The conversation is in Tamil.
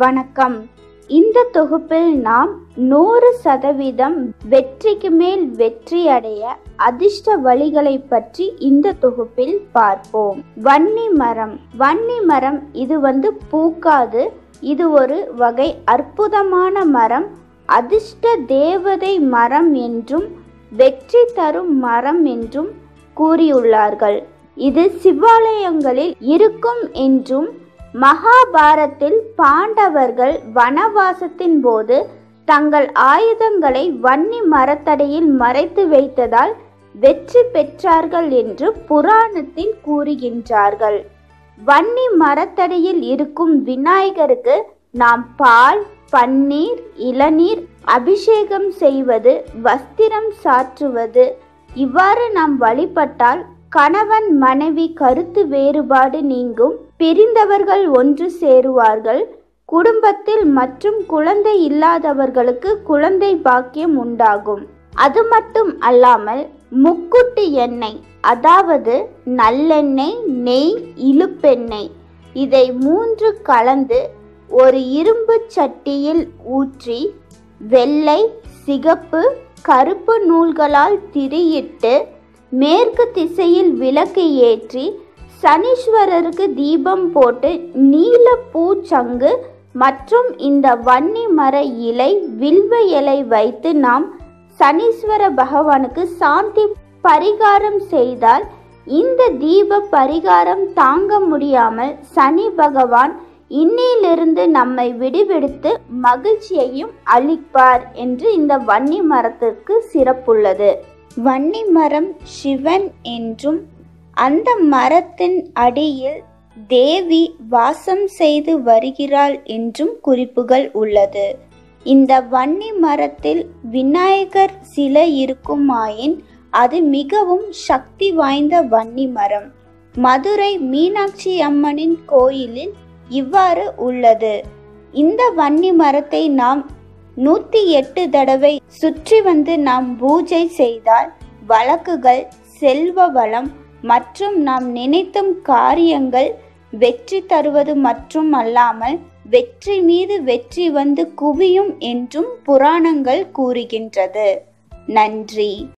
வணக்கம். இந்த தொகுப்பில் நாம் நூறு சதவீதம் வெற்றிக்கு மேல் வெற்றி அடைய அதிர்ஷ்ட வழிகளை பற்றி இந்த தொகுப்பில் பார்ப்போம். வன்னி மரம். வன்னி மரம் இது வந்து பூக்காது. இது ஒரு வகை அற்புதமான மரம். அதிர்ஷ்ட தேவதை மரம் என்றும் வெற்றி தரும் மரம் என்றும் கூறியுள்ளார்கள். இது சிவாலயங்களில் இருக்கும் என்றும் மகாபாரத்தில் பாண்டவர்கள் வனவாசத்தின் போது தங்கள் ஆயுதங்களை வன்னி மரத்தடியில் மறைத்து வைத்ததால் வெற்றி பெற்றார்கள் என்று புராணத்தில் கூறுகின்றார்கள். வன்னி மரத்தடியில் இருக்கும் விநாயகருக்கு நாம் பால் பன்னீர் இளநீர் அபிஷேகம் செய்வது வஸ்திரம் சாற்றுவது இவ்வாறு நாம் வழிபட்டால் கணவன் மனைவி கருத்து வேறுபாடு நீங்கும். பிரிந்தவர்கள் ஒன்று சேருவார்கள். குடும்பத்தில் மற்றும் குழந்தை இல்லாதவர்களுக்கு குழந்தை பாக்கியம் உண்டாகும். அது மட்டும் அல்லாமல் முக்குட்டு எண்ணெய் அதாவது நல்லெண்ணெய் நெய் இழுப்பெண்ணெய் இதை மூன்று கலந்து ஒரு இரும்பு சட்டியில் ஊற்றி வெள்ளை சிகப்பு கருப்பு நூல்களால் திரியிட்டு மேற்கு திசையில் விளக்கு ஏற்றி சனீஸ்வரருக்கு தீபம் போட்டு நீல பூச்சங்கு மற்றும் இந்த வன்னி மர இலை வில்வ இலை வைத்து நாம் சனீஸ்வர பகவானுக்கு சாந்தி பரிகாரம் செய்தால் இந்த தீப பரிகாரம் தாங்க முடியாமல் சனி பகவான் இன்னிலிருந்து நம்மை விடுவிடுத்து மகிழ்ச்சியையும் அளிப்பார் என்று இந்த வன்னி மரத்திற்கு சிறப்புள்ளது. வன்னி மரம் சிவன் என்றும் அந்த மரத்தின் அடியில் தேவி வாசம் செய்து வருகிறாள் என்றும் குறிப்புகள் உள்ளது. இந்த வன்னி மரத்தில் விநாயகர் சிலை இருக்குமாயின் அது மிகவும் சக்தி வாய்ந்த வன்னி மரம். மதுரை மீனாட்சி அம்மனின் கோயிலில் இவ்வாறு உள்ளது. இந்த வன்னி மரத்தை நாம் நூத்தி எட்டு தடவை சுற்றி வந்து நாம் பூஜை செய்தால் வழக்குகள் செல்வ வளம் மற்றும் நாம் நினைத்தும் காரியங்கள் வெற்றி தருவது மற்றும் அல்லாமல் வெற்றி மீது வெற்றி வந்து குவியும் என்றும் புராணங்கள் கூறுகின்றது. நன்றி.